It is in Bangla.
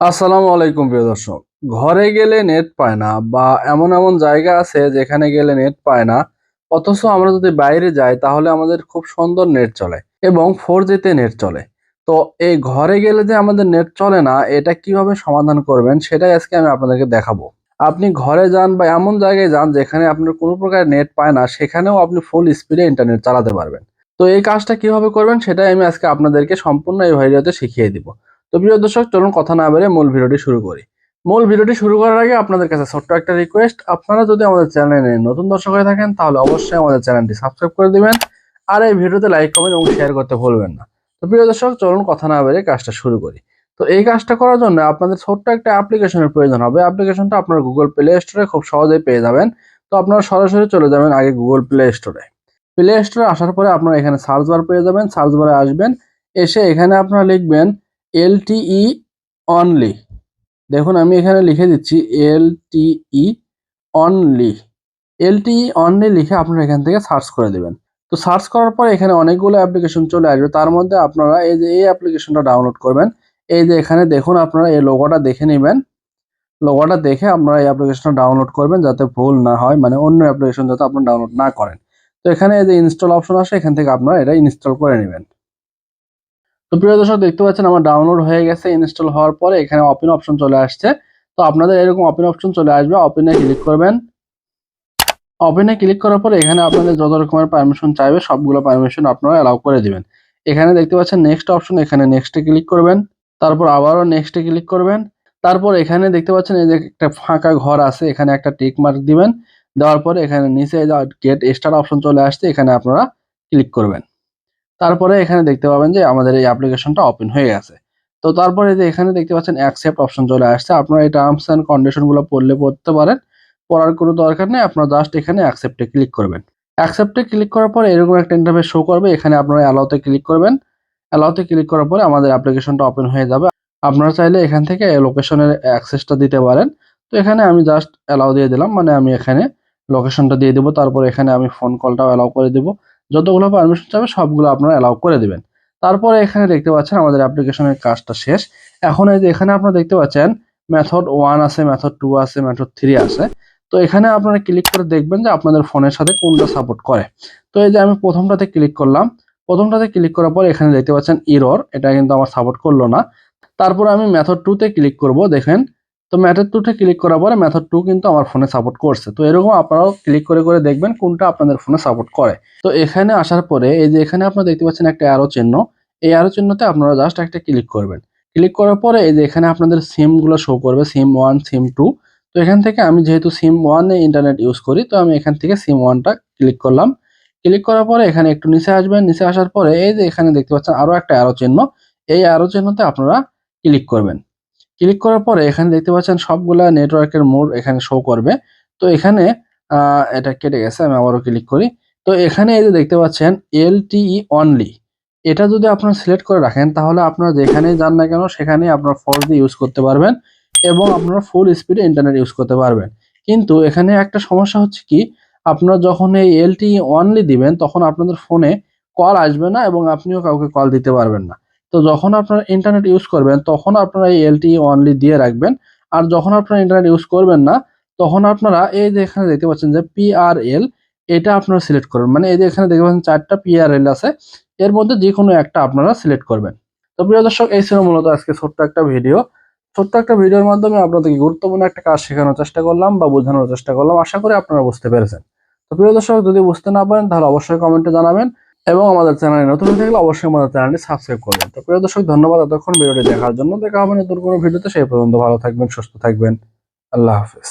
আসসালামু আলাইকুম প্রিয় দর্শক। ঘরে গেলে নেট পায় না বা এমন এমন জায়গা আছে যেখানে গেলে নেট পায় না। অথচ আমরা যদি বাইরে যাই তাহলে আমাদের খুব সুন্দর নেট চলে এবং ফোর জিতে নেট চলে। তো এই ঘরে গেলে যে আমাদের নেট চলে না, এটা কীভাবে সমাধান করবেন সেটাই আজকে আমি আপনাদেরকে দেখাবো। আপনি ঘরে যান বা এমন জায়গায় যান যেখানে আপনার কোনো প্রকার নেট পায় না, সেখানেও আপনি ফুল স্পিডে ইন্টারনেট চালাতে পারবেন। তো এই কাজটা কীভাবে করবেন সেটাই আমি আজকে আপনাদেরকে সম্পূর্ণ এই ভিডিওতে শিখিয়ে দিব। তো প্রিয় দর্শক, চলুন কথা না বেড়ে মূল ভিডিওটি শুরু করি। মূল ভিডিওটি শুরু করার আগে আপনাদের কাছে ছোট্ট একটা রিকোয়েস্ট আপনারা যদি আমাদের চ্যানেলে নতুন দর্শক হয়ে থাকেন, তাহলে অবশ্যই আমাদের চ্যানেলটি সাবস্ক্রাইব করে দিবেন আর এই ভিডিওতে লাইক কমেন্ট এবং শেয়ার করতে ভুলবেন না। তো প্রিয় দর্শক, চলুন কথা না বেড়ে কাজটা শুরু করি। তো এই কাজটা করার জন্য আপনাদের ছোট্ট একটা অ্যাপ্লিকেশনের প্রয়োজন হবে। অ্যাপ্লিকেশনটা আপনার গুগল প্লে স্টোরে খুব সহজেই পেয়ে যাবেন। তো আপনারা সরাসরি চলে যাবেন আগে গুগল প্লে স্টোরে প্লে স্টোরে আসার পরে আপনারা এখানে সার্চ বার পেয়ে যাবেন। সার্চ বারে আসবেন, এসে এখানে আপনারা লিখবেন এলটিই অনলি দেখুন, আমি এখানে লিখে দিচ্ছি এলটিই অনলি এলটিই অনলি লিখে আপনারা এখান থেকে সার্চ করে দেবেন। তো সার্চ করার পর এখানে অনেকগুলো অ্যাপ্লিকেশন চলে আসবে। তার মধ্যে আপনারা এই যে, এই অ্যাপ্লিকেশনটা ডাউনলোড করবেন। এই যে এখানে দেখুন, আপনারা এই লোগোটা দেখে নেবেন। লোগোটা দেখে আপনারা এই অ্যাপ্লিকেশনটা ডাউনলোড করবেন যাতে ভুল না হয় মানে অন্য অ্যাপ্লিকেশন যাতে আপনারা ডাউনলোড না করেন। তো এখানে এই যে ইনস্টল অপশন আসে, এখান থেকে আপনারা এটা ইনস্টল করে নেবেন। তো প্রিয় দর্শক, দেখতে পাচ্ছেন আমার ডাউনলোড হয়ে গেছে ইনস্টল হওয়ার পরে এখানে ওপেন অপশন চলে আসছে। তো আপনাদের এরকম ওপেন অপশন চলে আসবে ওপেনে ক্লিক করবেন। ওপেনে ক্লিক করার পরে এখানে আপনাদের যত রকমের পারমিশন চাইবে, সবগুলো পারমিশন আপনারা অ্যালাউ করে দিবেন। এখানে দেখতে পাচ্ছেন নেক্সট অপশন এখানে নেক্সটে ক্লিক করবেন। তারপর আবারও নেক্সটে ক্লিক করবেন। তারপর এখানে দেখতে পাচ্ছেন এই যে একটা ফাঁকা ঘর আছে, এখানে একটা টিক মার্ক দিবেন। দেওয়ার পরে এখানে নিচে গেট স্টার অপশন চলে আসছে, এখানে আপনারা ক্লিক করবেন। তারপরে এখানে দেখতে পাবেন যে আমাদের এই অ্যাপ্লিকেশনটা ওপেন হয়ে গেছে। তো তারপরে যে এখানে দেখতে পাচ্ছেন অ্যাকসেপ্ট অপশন চলে আসছে। আপনারা এই টার্মস অ্যান্ড কন্ডিশনগুলো পড়লে পড়তে পারেন। পড়ার কোনো দরকার নেই, আপনারা জাস্ট এখানে অ্যাকসেপ্টে ক্লিক করবেন। অ্যাকসেপ্টে ক্লিক করার পরে এরকম একটা ইন্টারফেস শো করবে। এখানে আপনারা অ্যালাউতে ক্লিক করবেন। অ্যালাউতে ক্লিক করার পরে আমাদের অ্যাপ্লিকেশনটা ওপেন হয়ে যাবে। আপনারা চাইলে এখান থেকে লোকেশনের অ্যাক্সেসটা দিতে পারেন। তো এখানে আমি জাস্ট অ্যালাউ দিয়ে দিলাম। মানে আমি এখানে লোকেশনটা দিয়ে দেবো। তারপর এখানে আমি ফোন কলটাও অ্যালাউ করে দেবো। যতগুলো পারমিশন চাবে সবগুলো আপনারা অ্যালাউ করে দিবেন। তারপরে এখানে দেখতে পাচ্ছেন আমাদের অ্যাপ্লিকেশনের কাজটা শেষ। এখন এই যে এখানে আপনারা দেখতে পাচ্ছেন মেথড ওয়ান আছে মেথড টু আছে মেথড থ্রি আছে। তো এখানে আপনারা ক্লিক করে দেখবেন যে আপনাদের ফোনের সাথে কোনটা সাপোর্ট করে। তো এই যে আমি প্রথমটাতে ক্লিক করলাম, প্রথমটাতে ক্লিক করার পর এখানে দেখতে পাচ্ছেন ইরর এটা কিন্তু আমার সাপোর্ট করল না। তারপর আমি মেথড টুতে ক্লিক করব, দেখেন। তো মেথড টুতে ক্লিক করার পরে ম্যাথড টু কিন্তু আমার ফোনে সাপোর্ট করছে। তো এরকম আপনারাও ক্লিক করে করে দেখবেন কোনটা আপনাদের ফোনে সাপোর্ট করে। তো এখানে আসার পরে এই যে এখানে আপনারা দেখতে পাচ্ছেন একটা অ্যারো চিহ্ন। এই অ্যারো চিহ্নতে আপনারা জাস্ট একটা ক্লিক করবেন। ক্লিক করার পরে এই যে এখানে আপনাদের সিমগুলো শো করবে সিম ওয়ান সিম টু তো এখান থেকে আমি যেহেতু সিম ওয়ানে ইন্টারনেট ইউজ করি, তো আমি এখান থেকে সিম ওয়ানটা ক্লিক করলাম। ক্লিক করার পরে এখানে একটু নিচে আসবেন। নিচে আসার পরে এই যে এখানে দেখতে পাচ্ছেন আরও একটা অ্যারো চিহ্ন। এই অ্যারো চিহ্নতে আপনারা ক্লিক করবেন। ক্লিক করার পরে এখানে দেখতে পাচ্ছেন সবগুলা নেটওয়ার্কের মোড এখানে শো করবে। তো এখানে এটা কেটে গেছে, আমি আবারও ক্লিক করি। তো এখানে এই যে দেখতে পাচ্ছেন এলটিই অনলি এটা যদি আপনারা সিলেক্ট করে রাখেন, তাহলে আপনারা যেখানেই যান না কেন, সেখানেই আপনারা ফোর দিয়ে ইউজ করতে পারবেন এবং আপনারা ফুল স্পিডে ইন্টারনেট ইউজ করতে পারবেন। কিন্তু এখানে একটা সমস্যা হচ্ছে কি, আপনারা যখন এই এলটিই অনলি দিবেন, তখন আপনাদের ফোনে কল আসবে না এবং আপনিও কাউকে কল দিতে পারবেন না। তো যখন আপনারা ইন্টারনেট ইউজ করবেন, তখন আপনারা এই এলটি অনলি দিয়ে রাখবেন। আর যখন আপনারা ইন্টারনেট ইউজ করবেন না, তখন আপনারা এই যে এখানে দেখতে পাচ্ছেন যে পিআরএল এটা আপনারা সিলেক্ট করবেন। মানে এই যে এখানে দেখতে পাচ্ছেন চারটা পিআরএল আছে, এর মধ্যে যে কোনো একটা আপনারা সিলেক্ট করবেন। তো প্রিয় দর্শক, এই ছিল মূলত আজকে ছোট্ট একটা ভিডিও ছোট্ট একটা ভিডিওর মাধ্যমে আপনাদেরকে গুরুত্বপূর্ণ একটা কাজ শেখানোর চেষ্টা করলাম বা বোঝানোর চেষ্টা করলাম। আশা করি আপনারা বুঝতে পেরেছেন। তো প্রিয় দর্শক, যদি বুঝতে না পারেন, তাহলে অবশ্যই কমেন্টে জানাবেন। এবং আমাদের চ্যানেলে নতুন হয়ে থাকলে অবশ্যই আমাদের চ্যানেলটি সাবস্ক্রাইব করবেন তো প্রিয় দর্শক, ধন্যবাদ এতক্ষণ ভিডিওটি দেখার জন্য। দেখা হবে নতুন কোনো ভিডিওতে। সেই পর্যন্ত ভালো থাকবেন, সুস্থ থাকবেন। আল্লাহ হাফেজ।